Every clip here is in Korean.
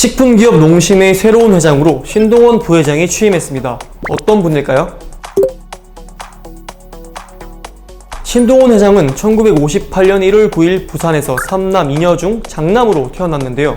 식품기업 농심의 새로운 회장으로 신동원 부회장이 취임했습니다. 어떤 분일까요? 신동원 회장은 1958년 1월 9일 부산에서 삼남 2녀 중 장남으로 태어났는데요.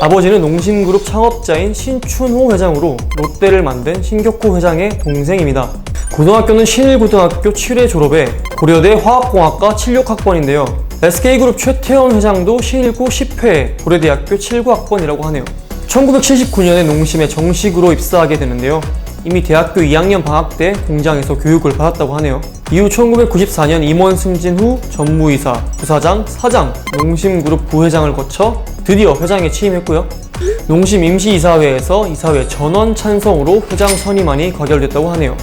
아버지는 농심그룹 창업자인 신춘호 회장으로 롯데를 만든 신격호 회장의 동생입니다. 고등학교는 신일고등학교 7회 졸업에 고려대 화학공학과 76학번인데요. SK그룹 최태원 회장도 신일고 10회 고려대학교 79학번이라고 하네요. 1979년에 농심에 정식으로 입사하게 되는데요. 이미 대학교 2학년 방학 때 공장에서 교육을 받았다고 하네요. 이후 1994년 임원 승진 후 전무이사, 부사장, 사장, 농심그룹 부회장을 거쳐 드디어 회장에 취임했고요. 농심 임시이사회에서 이사회 전원 찬성으로 회장 선임안이 가결됐다고 하네요.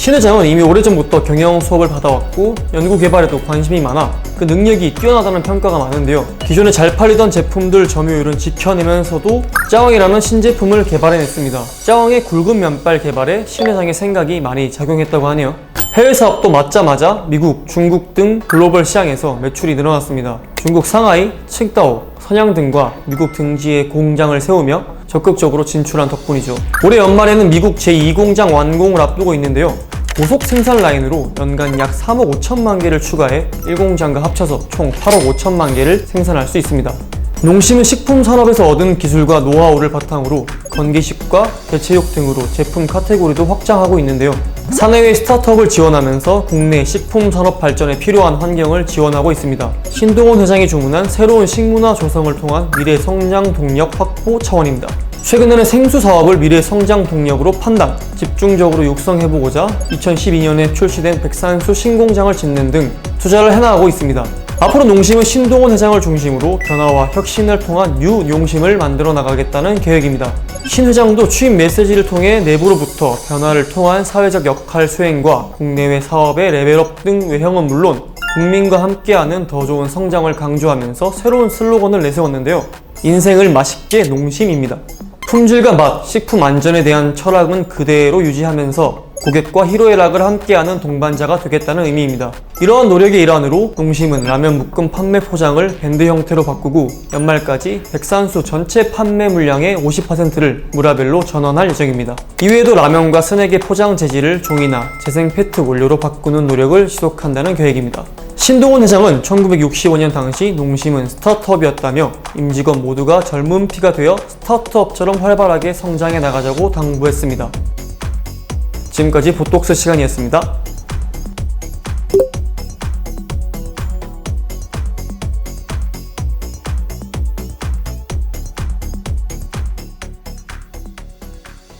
신 회장은 이미 오래전부터 경영 수업을 받아왔고 연구 개발에도 관심이 많아 그 능력이 뛰어나다는 평가가 많은데요. 기존에 잘 팔리던 제품들 점유율은 지켜내면서도 짜왕이라는 신제품을 개발해냈습니다. 짜왕의 굵은 면발 개발에 신 회장의 생각이 많이 작용했다고 하네요. 해외 사업도 맞자마자 미국, 중국 등 글로벌 시장에서 매출이 늘어났습니다. 중국 상하이, 칭다오, 선양 등과 미국 등지에 공장을 세우며 적극적으로 진출한 덕분이죠. 올해 연말에는 미국 제2공장 완공을 앞두고 있는데요. 고속 생산 라인으로 연간 약 3억 5천만 개를 추가해 1공장과 합쳐서 총 8억 5천만 개를 생산할 수 있습니다. 농심은 식품 산업에서 얻은 기술과 노하우를 바탕으로 건기식과 대체육 등으로 제품 카테고리도 확장하고 있는데요. 사내외 스타트업을 지원하면서 국내 식품 산업 발전에 필요한 환경을 지원하고 있습니다. 신동원 회장이 주문한 새로운 식문화 조성을 통한 미래 성장 동력 확보 차원입니다. 최근에는 생수 사업을 미래 성장 동력으로 판단, 집중적으로 육성해보고자 2012년에 출시된 백산수 신공장을 짓는 등 투자를 해나가고 있습니다. 앞으로 농심은 신동원 회장을 중심으로 변화와 혁신을 통한 뉴 용심을 만들어 나가겠다는 계획입니다. 신 회장도 취임 메시지를 통해 내부로부터 변화를 통한 사회적 역할 수행과 국내외 사업의 레벨업 등 외형은 물론 국민과 함께하는 더 좋은 성장을 강조하면서 새로운 슬로건을 내세웠는데요. 인생을 맛있게 농심입니다. 품질과 맛, 식품 안전에 대한 철학은 그대로 유지하면서 고객과 희로애락을 함께하는 동반자가 되겠다는 의미입니다. 이러한 노력의 일환으로 농심은 라면 묶음 판매 포장을 밴드 형태로 바꾸고 연말까지 백산수 전체 판매 물량의 50%를 무라벨로 전환할 예정입니다. 이외에도 라면과 스낵의 포장 재질을 종이나 재생 페트 원료로 바꾸는 노력을 지속한다는 계획입니다. 신동원 회장은 1965년 당시 농심은 스타트업이었다며 임직원 모두가 젊은 피가 되어 스타트업처럼 활발하게 성장해 나가자고 당부했습니다. 지금까지 보톡스 시간이었습니다.